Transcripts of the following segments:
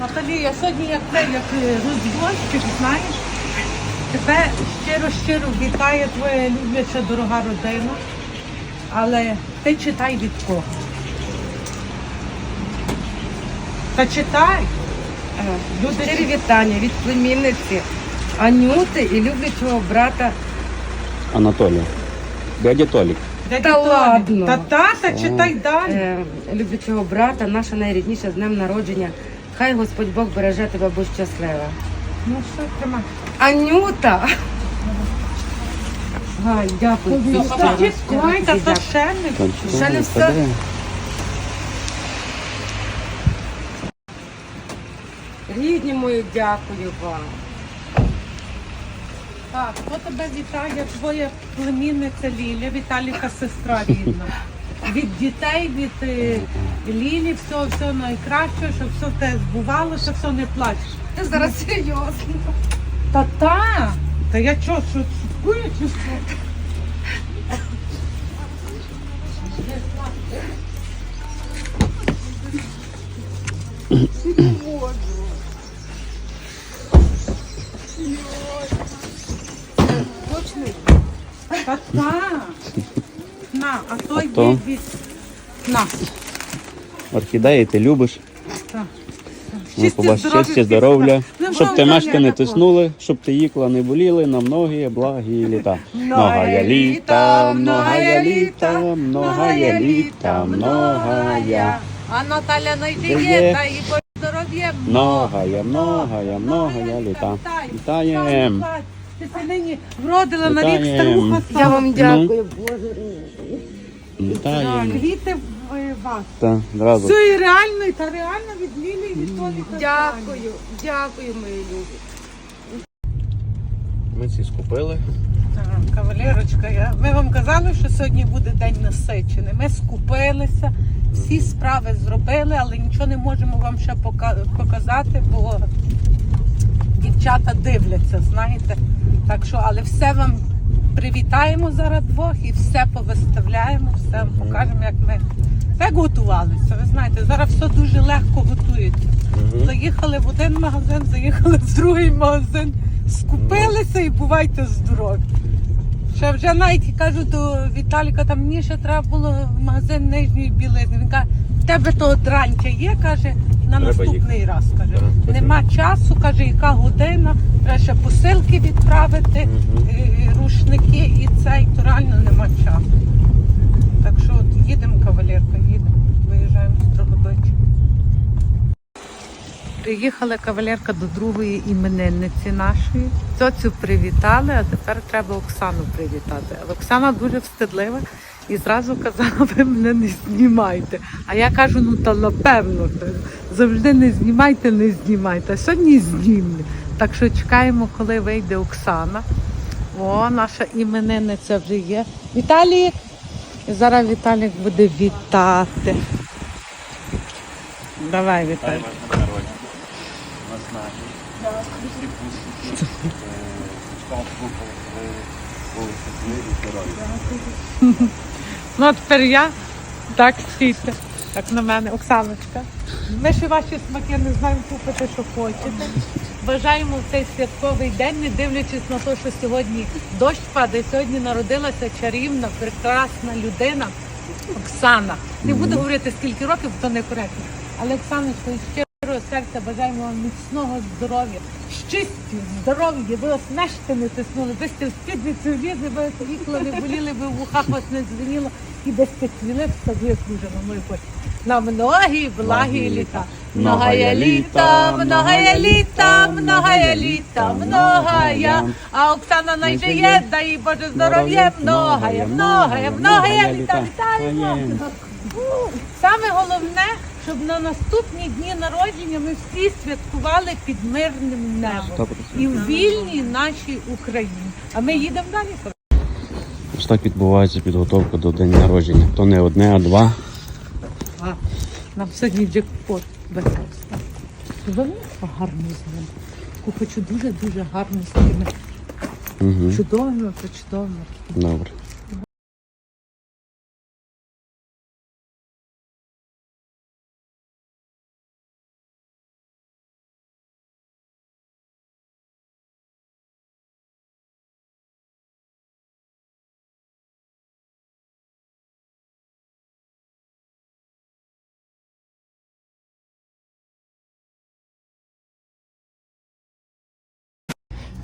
Наталія, сьогодні як те, як е, знаєш, тебе щиро-щиро вітає твоя любляча дорога родина, але ти читай від кого. Та читай. Щирі вітання від племінниці Анюти і люблячого брата. Анатолій. Дядя Толік. Дядя Та ладно. Та тата, читай далі. Е, люблячого брата, наша найрідніша з днем народження. Хай Господь Бог береже тебе, будь щаслива. Ну що, тримай. Анюта! Гай, дякую. Ну, та. Ще не все. Рідні мої, дякую вам. Так, хто тебе вітає? Твоя племінниця Ліля, Віталіка сестра рідна. Від дітей, від е, Лілі, все, все найкраще, щоб все те збувалося, все не плачеш. Ти зараз серйозно. Та та! Та я що, що шуткую чи що? Та та! На, а той то? від, від... На, Орхідеї ти любиш. так. Ну, побач щастя, здоров'я. Ну, Щоб ти мешки не тиснули, щоб ти їкла не боліли, на многі благі літа. Многая літа, многая літа, многая літа, многая. А Наталя найди є, та і по здоров'я Многая, многая, многая літа. Вітаєм. Ти це нині вродила на рік Вітаєм. старуха Я вам Ну. дякую, Боже. Вітаєм. Квіти в вас. Та, зразу. Все і реально, і та реально від Лілі і від Толіка. Дякую, дякую, мої любі. Ми ці скупили. Так, Кавалерочка, я... ми вам казали, що сьогодні буде день насичений. Ми скупилися, всі справи зробили, але нічого не можемо вам ще пока- показати, бо дівчата дивляться, знаєте. Так що, але все вам привітаємо зараз двох і все повиставляємо, все вам покажемо, як ми як готувалися. Ви знаєте, зараз все дуже легко готується. Заїхали в один магазин, заїхали в другий магазин, скупилися і бувайте здорові. Ще вже навіть кажу до Віталіка, там мені ще треба було в магазин нижньої білизни. Він каже, в тебе того дрантя є, каже, на Треба наступний раз. Каже, Так, потім. нема часу, каже, яка година, треба ще посилки відправити, е, рушники і цей, то реально нема часу. Так що от їдемо, кавалерка, їдемо, виїжджаємо з Дрогобича. Приїхала кавалерка до другої іменинниці нашої. Цьоцю привітали, а тепер треба Оксану привітати. Але Оксана дуже встидлива і зразу казала, ви мене не знімайте. А я кажу, ну та напевно, завжди не знімайте, не знімайте. А сьогодні знімлю. Так що чекаємо, коли вийде Оксана. О, наша іменинниця вже є. Віталік! І зараз Віталік буде вітати. Давай, Віталік. Ну, а тепер я. Так, стійте. Так на мене, Оксаночка. Ми ще ваші смаки не знаємо купити, що хочете. Бажаємо в цей святковий день, не дивлячись на те, що сьогодні дощ падає. Сьогодні народилася чарівна, прекрасна людина Оксана. Не буду говорити скільки років, бо то некоректно. Але Оксаночка, із щирого серця бажаємо вам міцного здоров'я, щастя, здоров'я, ви вас мешки не тиснули, ви сте в спідниці влізли, ви вас вікла не боліли, ви в вухах вас не дзвеніло, і без цвіли в саду дуже на мою хоч. На многі благі літа. Многая літа, многая літа, многая літа, многая. А Оксана найжиє, дай Боже здоров'я, многая, многая, многая літа. Вітаємо! Саме головне, щоб на наступні дні народження ми всі святкували під мирним небом і в вільній нашій Україні. А ми їдемо далі. Ось так відбувається підготовка до день народження. То не одне, а два. А, нам сьогодні джекпот випався. Велика гарну зелень. Таку хочу дуже-дуже гарну з такими Угу. чудовими, причудовими. Добре.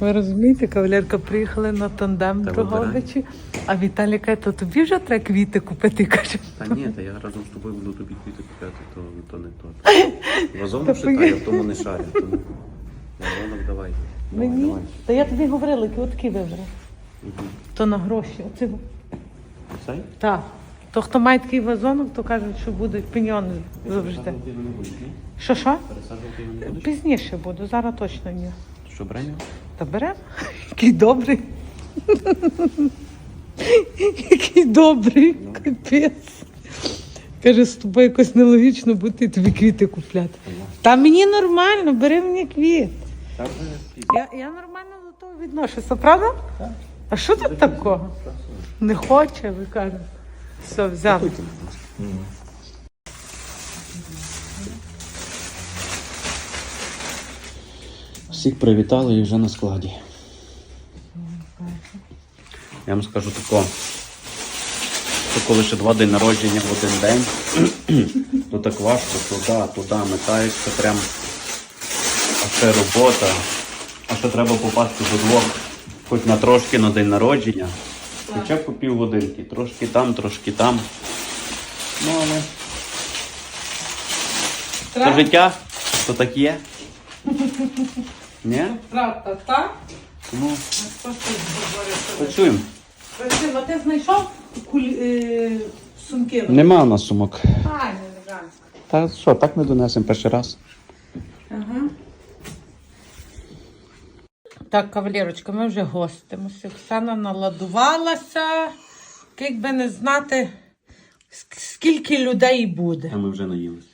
Ви розумієте, кавалерка приїхали на тандем Та Дрогобичі, а Віталій каже, то тобі вже треба квіти купити. Каже, Та ні, та я разом з тобою буду тобі квіти купляти, то, то не то. Вазонок шукаю, в тому не шарю. Тому вазонок давай. Давай, мені. давай. Та я тобі говорила, які вибрав. Мгм. То на гроші. Оці. Цей? Так. То хто має такий вазонок, то кажуть, що будуть пеньони завжди. Пересаджувати його не будеш, ні? Що що? Пересаджувати його не будеш? Пізніше буду, зараз точно ні. Що, беремо? Та беремо. Який добрий. Який добрий, капець. Каже, з тобою якось нелогічно бути тобі квіти купляти. Та мені нормально, бери мені квіт. Я, я нормально до того відношуся, правда? А що тут такого? Не хоче, ви кажете. Все, взяли. Всіх привітали і вже на складі. Я вам скажу тако. Що коли ще два дні народження в один день, то так важко туди, туди метаєшся прям. А ще робота. А ще треба попасти до двох, хоч на трошки на день народження. Хоча б по півгодинки. Трошки там, трошки там. Ну але це життя, то так є. Ні? Правда, так? Ну, говорить? працюємо. Красиво, ти знайшов куль... е... сумки? Нема у нас сумок. Ай, не. Та що, так не донесемо перший раз. Ага. Так, кавалерочка, ми вже гостимося. Оксана наладувалася. Як би не знати, скільки людей буде. А ми вже наїлися.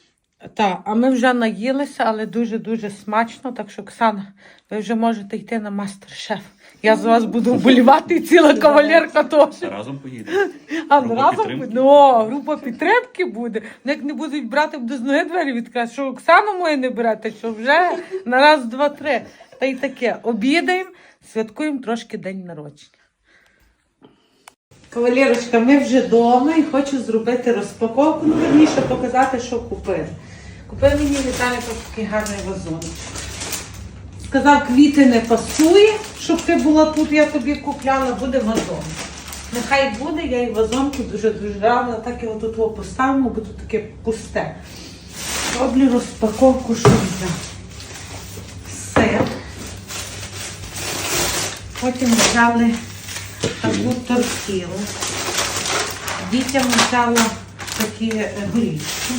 Так, а ми вже наїлися, але дуже-дуже смачно. Так що, Оксана, ви вже можете йти на мастер-шеф. Я з вас буду вболівати і ціла кавалерка теж. Разом поїдемо. А Група разом підтримки? ну, група підтримки буде. Ну, як не будуть брати, буду з ноги двері відкрити, що Оксану мою не берете, що вже на раз, два, три. Та й таке. Обідаємо, святкуємо трошки день народження. Кавалерочка, ми вже вдома і хочу зробити розпаковку, ну верніше показати, що купили. Купив мені Віталій такий гарний вазончик. Сказав, квіти не пасує, щоб ти була тут, я тобі купляла, буде вазон. Нехай буде, я і вазонку дуже-дуже рада, так його тут поставимо, буде таке пусте. Роблю розпаковку, що взяв. Потім взяли таку торкілу. Дітям взяла такі е, горішки.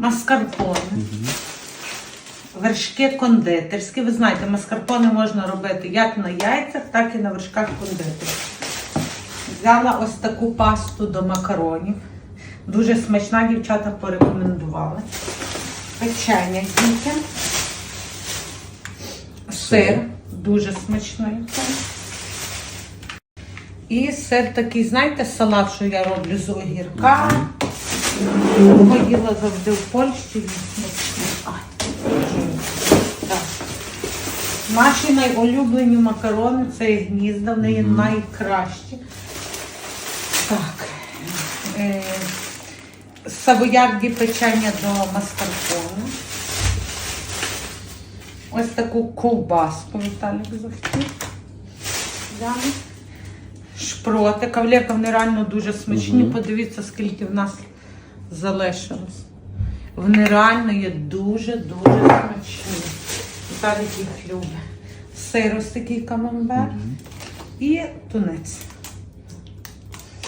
Маскарпоне. Вершки кондитерські. Ви знаєте, маскарпоне можна робити як на яйцях, так і на вершках кондитерських. Взяла ось таку пасту до макаронів. Дуже смачна, дівчата порекомендували. Печення дітям. Сир дуже смачний. І сир такий, знаєте, салат, що я роблю з огірка. Їла завжди в Польщі. Наші найулюблені макарони це гнізда, вони є найкращі. Так. Е, Савоярді печення до маскарпоне. Ось таку ковбаску Віталік захотів. Шпроти. Кавлерка, вони реально дуже смачні. Подивіться, скільки в нас залишилось. Вони реально є дуже-дуже смачні. Віталік їх любить. Сир ось такий камамбер і тунець.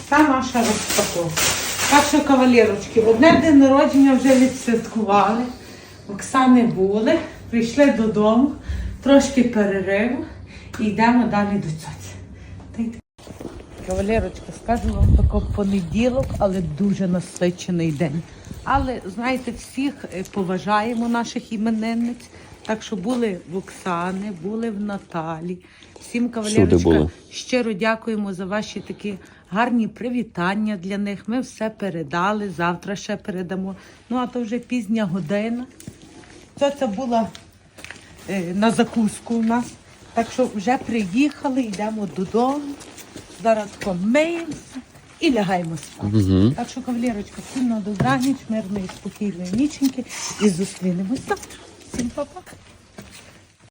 Це наша розпаковка. Так що, кавалерочки, одне день народження вже відсвяткували. Оксани були, прийшли додому, трошки перериву і йдемо далі до цьоці. Кавалерочка, скажу вам тако понеділок, але дуже насичений день. Але знаєте, всіх е, поважаємо наших іменинниць. Так що були в Оксани, були в Наталі. Всім кавалерочка щиро дякуємо за ваші такі гарні привітання для них. Ми все передали. Завтра ще передамо. Ну а то вже пізня година. Це це була е, на закуску у нас. Так що вже приїхали, йдемо додому. Зараз тако миємося і лягаємо спати. Угу. Так що, кавалерочка, всім на добраніч, мирної, спокійної ніченьки і зустрінемось завтра. Всім па-па.